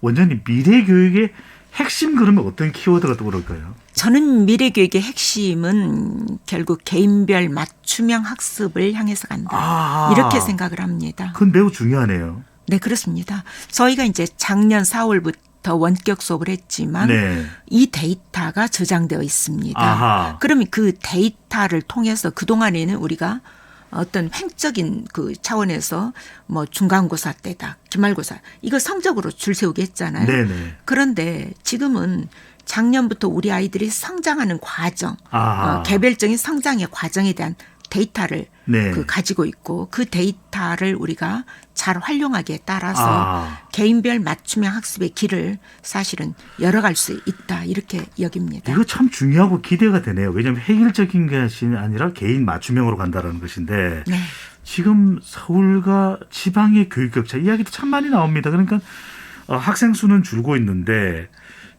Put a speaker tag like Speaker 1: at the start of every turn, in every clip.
Speaker 1: 원장님 미래 교육의 핵심 그러면 어떤 키워드가 떠오를까요?
Speaker 2: 저는 미래 교육의 핵심은 결국 개인별 맞춤형 학습을 향해서 간다.
Speaker 1: 아.
Speaker 2: 이렇게 생각을 합니다.
Speaker 1: 그건 매우 중요하네요.
Speaker 2: 네, 그렇습니다. 저희가 이제 작년 4월부터 원격 수업을 했지만
Speaker 1: 네.
Speaker 2: 이 데이터가 저장되어 있습니다.
Speaker 1: 아하.
Speaker 2: 그러면 그 데이터를 통해서 그동안에는 우리가 어떤 횡적인 그 차원에서 뭐 중간고사 때다, 기말고사 이거 성적으로 줄 세우게 했잖아요.
Speaker 1: 네네.
Speaker 2: 그런데 지금은 작년부터 우리 아이들이 성장하는 과정,
Speaker 1: 아하.
Speaker 2: 어, 개별적인 성장의 과정에 대한 데이터를
Speaker 1: 네.
Speaker 2: 그 가지고 있고 그 데이터를 우리가 잘 활용하기에 따라서
Speaker 1: 아.
Speaker 2: 개인별 맞춤형 학습의 길을 사실은 열어갈 수 있다 이렇게 여깁니다.
Speaker 1: 이거 참 중요하고 기대가 되네요. 왜냐하면 획일적인 것이 아니라 개인 맞춤형으로 간다는 것인데
Speaker 2: 네.
Speaker 1: 지금 서울과 지방의 교육 격차 이야기도 참 많이 나옵니다. 그러니까 어, 학생 수는 줄고 있는데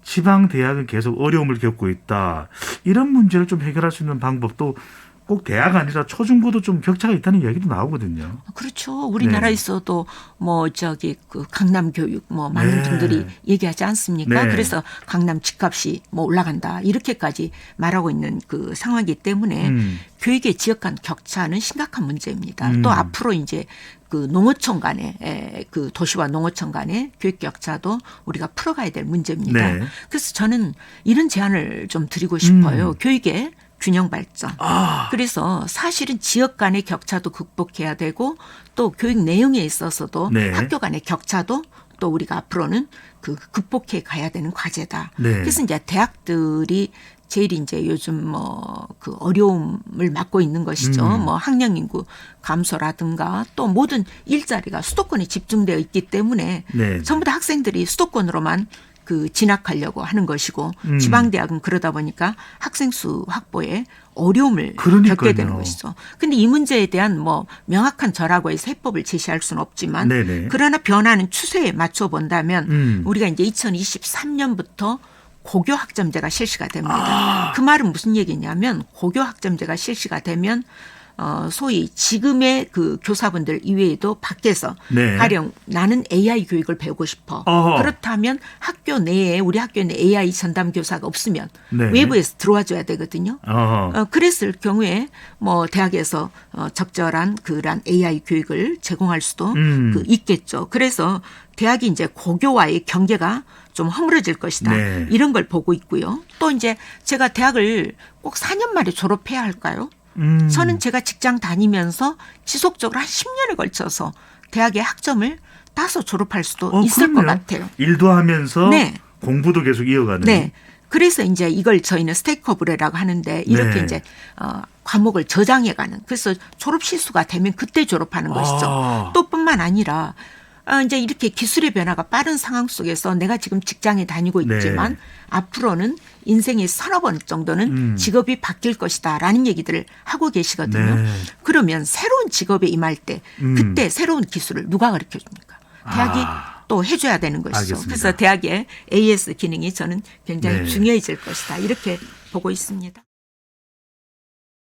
Speaker 1: 지방 대학은 계속 어려움을 겪고 있다. 이런 문제를 좀 해결할 수 있는 방법도 꼭 대학 아니라 초중고도 좀 격차가 있다는 이야기도 나오거든요.
Speaker 2: 그렇죠. 우리나라에서도 뭐 저기 그 강남 교육 뭐 많은
Speaker 1: 네.
Speaker 2: 분들이 얘기하지 않습니까?
Speaker 1: 네.
Speaker 2: 그래서 강남 집값이 뭐 올라간다 이렇게까지 말하고 있는 그 상황이기 때문에
Speaker 1: 음.
Speaker 2: 교육의 지역 간 격차는 심각한 문제입니다.
Speaker 1: 음.
Speaker 2: 또 앞으로 이제 그 농어촌 간의 에, 그 도시와 농어촌 간의 교육 격차도 우리가 풀어가야 될 문제입니다.
Speaker 1: 네.
Speaker 2: 그래서 저는 이런 제안을 좀 드리고 싶어요.
Speaker 1: 음.
Speaker 2: 교육의 균형 발전.
Speaker 1: 아,
Speaker 2: 그래서 사실은 지역 간의 격차도 극복해야 되고 또 교육 내용에 있어서도
Speaker 1: 네.
Speaker 2: 학교 간의 격차도 또 우리가 앞으로는 그 극복해 가야 되는 과제다.
Speaker 1: 네.
Speaker 2: 그래서 이제 대학들이 제일 이제 요즘 뭐 그 어려움을 맞고 있는 것이죠.
Speaker 1: 음.
Speaker 2: 뭐 학령 인구 감소라든가 또 모든 일자리가 수도권에 집중되어 있기 때문에
Speaker 1: 네.
Speaker 2: 전부 다 학생들이 수도권으로만 그 진학하려고 하는 것이고
Speaker 1: 음.
Speaker 2: 지방 대학은 그러다 보니까 학생 수 확보에 어려움을
Speaker 1: 그러니까요.
Speaker 2: 겪게 되는 것이죠. 근데 이 문제에 대한 뭐 명확한 절하고의 세법을 제시할 수는 없지만
Speaker 1: 네네.
Speaker 2: 그러나 변하는 추세에 맞춰 본다면
Speaker 1: 음.
Speaker 2: 우리가 이제 2023년부터 고교 학점제가 실시가 됩니다.
Speaker 1: 아.
Speaker 2: 그 말은 무슨 얘기냐면 고교 학점제가 실시가 되면 어 소위 지금의 그 교사분들 이외에도 밖에서
Speaker 1: 네.
Speaker 2: 가령 나는 AI 교육을 배우고 싶어.
Speaker 1: 어허.
Speaker 2: 그렇다면 학교 내에 우리 학교 내 AI 전담 교사가 없으면
Speaker 1: 네.
Speaker 2: 외부에서 들어와 줘야 되거든요.
Speaker 1: 어.
Speaker 2: 어, 그랬을 경우에 뭐 대학에서 어, 적절한 그런 AI 교육을 제공할 수도
Speaker 1: 음.
Speaker 2: 그 있겠죠. 그래서 대학이 이제 고교와의 경계가 좀 허물어질 것이다.
Speaker 1: 네.
Speaker 2: 이런 걸 보고 있고요. 또 이제 제가 대학을 꼭 4년 만에 졸업해야 할까요?
Speaker 1: 음.
Speaker 2: 저는 제가 직장 다니면서 지속적으로 한 10년에 걸쳐서 대학의 학점을 따서 졸업할 수도
Speaker 1: 어,
Speaker 2: 있을 것
Speaker 1: 그렇네요.
Speaker 2: 같아요.
Speaker 1: 일도 하면서
Speaker 2: 네.
Speaker 1: 공부도 계속 이어가는.
Speaker 2: 네. 그래서 이제 이걸 저희는 스테이크오브레라고 하는데 이렇게
Speaker 1: 네.
Speaker 2: 이제 어 과목을 저장해가는 그래서 졸업 실수가 되면 그때 졸업하는 것이죠.
Speaker 1: 아.
Speaker 2: 또 뿐만 아니라 어, 이제 이렇게 기술의 변화가 빠른 상황 속에서 내가 지금 직장에 다니고
Speaker 1: 네.
Speaker 2: 있지만 앞으로는 인생의 서너 번 정도는
Speaker 1: 음.
Speaker 2: 직업이 바뀔 것이다라는 얘기들을 하고 계시거든요.
Speaker 1: 네.
Speaker 2: 그러면 새로운 직업에 임할 때
Speaker 1: 음.
Speaker 2: 그때 새로운 기술을 누가 가르쳐 줍니까? 대학이
Speaker 1: 아.
Speaker 2: 또 해줘야 되는 것이죠.
Speaker 1: 알겠습니다.
Speaker 2: 그래서 대학의 AS 기능이 저는 굉장히
Speaker 1: 네.
Speaker 2: 중요해질 것이다. 이렇게 보고 있습니다.